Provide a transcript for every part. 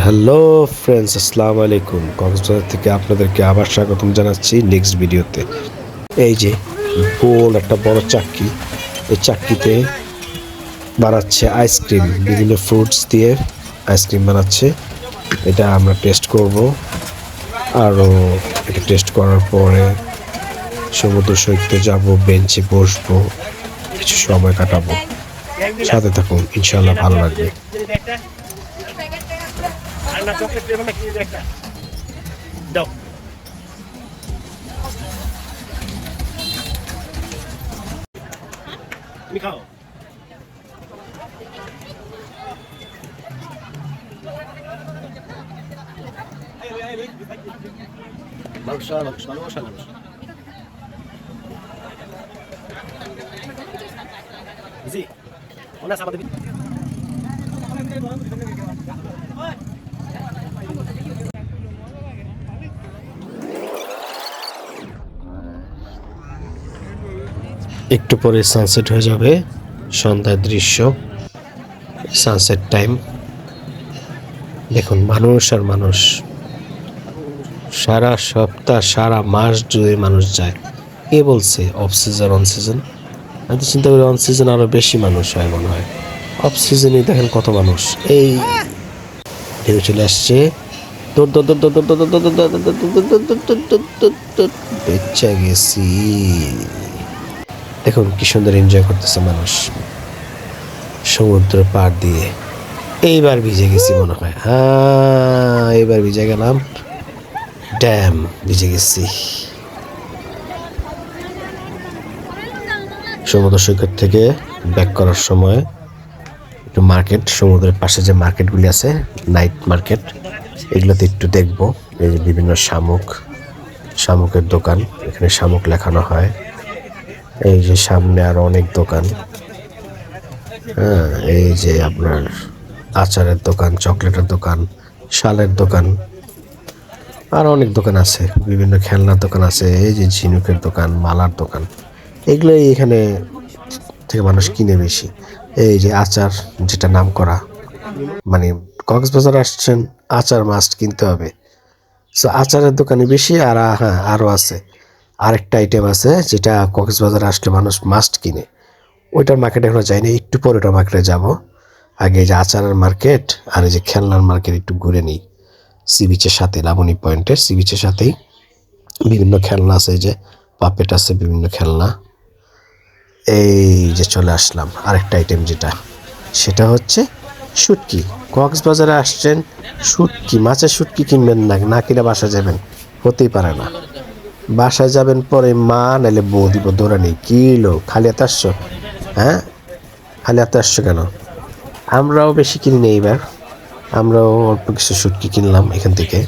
Hello friends, আসসালামু আলাইকুম। কক্সবাজার থেকে আপনাদেরকে আবার স্বাগতম জানাচ্ছি নেক্সট ভিডিওতে। এই যে গোল একটা বড় চাক্কি, এই চাক্কিতে বানাচ্ছে আইসক্রিম, বিভিন্ন ফ্রুটস দিয়ে আইসক্রিম বানাচ্ছে। এটা আমরা টেস্ট করব। আরও এটা টেস্ট করার পরে সমুদ্র সৈকতে যাব, বেঞ্চে বসবো, কিছু সময় কাটাবো। সাথে থাকুন ইনশাল্লাহ ভালো লাগবে। ঠান্ডা চকলেট দেবো না কিনে একটা। দাও। তুমি খাও। ভালোবাসা ভালোবাসা ভালোবাসা ভালোবাসা জি। ওনা সাবাদ একটু পরে সানসেট হয়ে যাবে সন্ধ্যার দৃশ্য সানসেট টাইম দেখুন মানুষ আর মানুষ সারা সপ্তাহ সারা মাস জুড়ে মানুষ যায় কে বলছে অফ সিজন অন সিজন আমি তো চিন্তা করি অন সিজন আরও বেশি মানুষ হয় মনে হয় অফ সিজনে দেখেন কত মানুষ এই ঢেউ চলে আসছে বেচা গেছি দেখুন কি সুন্দর এনজয় করতেছে মানুষ। সমুদ্র পার দিয়ে। এইবার ভিজে গেছি মনে হয়। হ্যাঁ এইবার ভিজে গেলাম। ড্যাম ভিজে গেছি। সমুদ্র সৈকত থেকে ব্যাক করার সময় একটু মার্কেট সমুদ্রের পাশে যে মার্কেটগুলি আছে নাইট মার্কেট এগুলোতে একটু দেখব। এই যে বিভিন্ন শামুক, শামুকের দোকান, এখানে শামুক লেখানো হয়। এই যে সামনে আরও অনেক দোকান। হ্যাঁ এই যে আপনার আচারের দোকান, চকলেটের দোকান, শালের দোকান, আর অনেক দোকান আছে, বিভিন্ন খেলনার দোকান আছে, এই যে ঝিনুকের দোকান, মালার দোকান, এগুলোই এখানে থেকে মানুষ কিনে বেশি। এই যে আচার যেটা নাম করা মানে কক্সবাজার আসছেন, আচার মাস্ট কিনতে হবে। সো আচারের দোকানে বেশি আর হ্যাঁ আরও আছে। আরেকটা আইটেম আছে যেটা কক্সবাজার আসলে মানুষ মাস্ট কিনে। ওইটার মার্কেটে এখনও যায়নি, একটু পরে ওটা মার্কেটে যাব। আগে যে আচারের মার্কেট আর এই যে খেলনার মার্কেট একটু ঘুরে নিই। সি বিচের সাথে, লাবণী পয়েন্টের সি বিচের সাথেই। বিভিন্ন খেলনা আছে যে পাপেট আছে, বিভিন্ন খেলনা। এই যে চলে আসলাম, আরেকটা আইটেম যেটা, সেটা হচ্ছে শুটকি। কক্সবাজারে আসছেন, শুটকি, মাছের শুটকি কিনবেন না না কিনে বাসা যাবেন, হতেই পারে না। বাসায় যাবেন পরে মা নাহলে বউ দিব দৌড়ানি কি লো খালি হাতে আসছো? হ্যাঁ? খালি হাতে আসছো কেন? আমরাও বেশি কিনি নি এইবার আমরাও অল্প কিছু শুটকি কিনলাম এখান থেকে।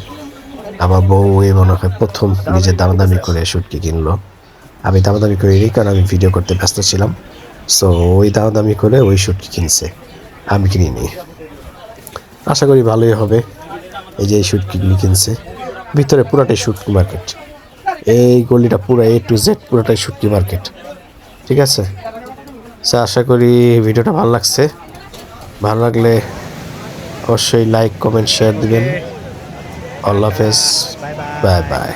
আমার বউ এই মনে হয় প্রথম নিজের দামাদামি করে শুটকি কিনলো। আমি দামাদামি করে এই কারণ আমি ভিডিও করতে ব্যস্ত ছিলাম। সো ওই দামাদামি করে ওই শুটকি কিনছে। আমি কিনি কিনিনি আশা করি ভালোই হবে। এই যে এই শুটকিগুলি কিনছে। ভিতরে পুরাটাই শুটকি মার্কেট এই গলিটা পুরো এ টু জেড পুরোটাই শুটকি মার্কেট। ঠিক আছে? স্যার আশা করি ভিডিওটা ভালো লাগছে। ভালো লাগলে অবশ্যই লাইক কমেন্ট শেয়ার দিবেন। আল্লাহ হাফেজ। Bye bye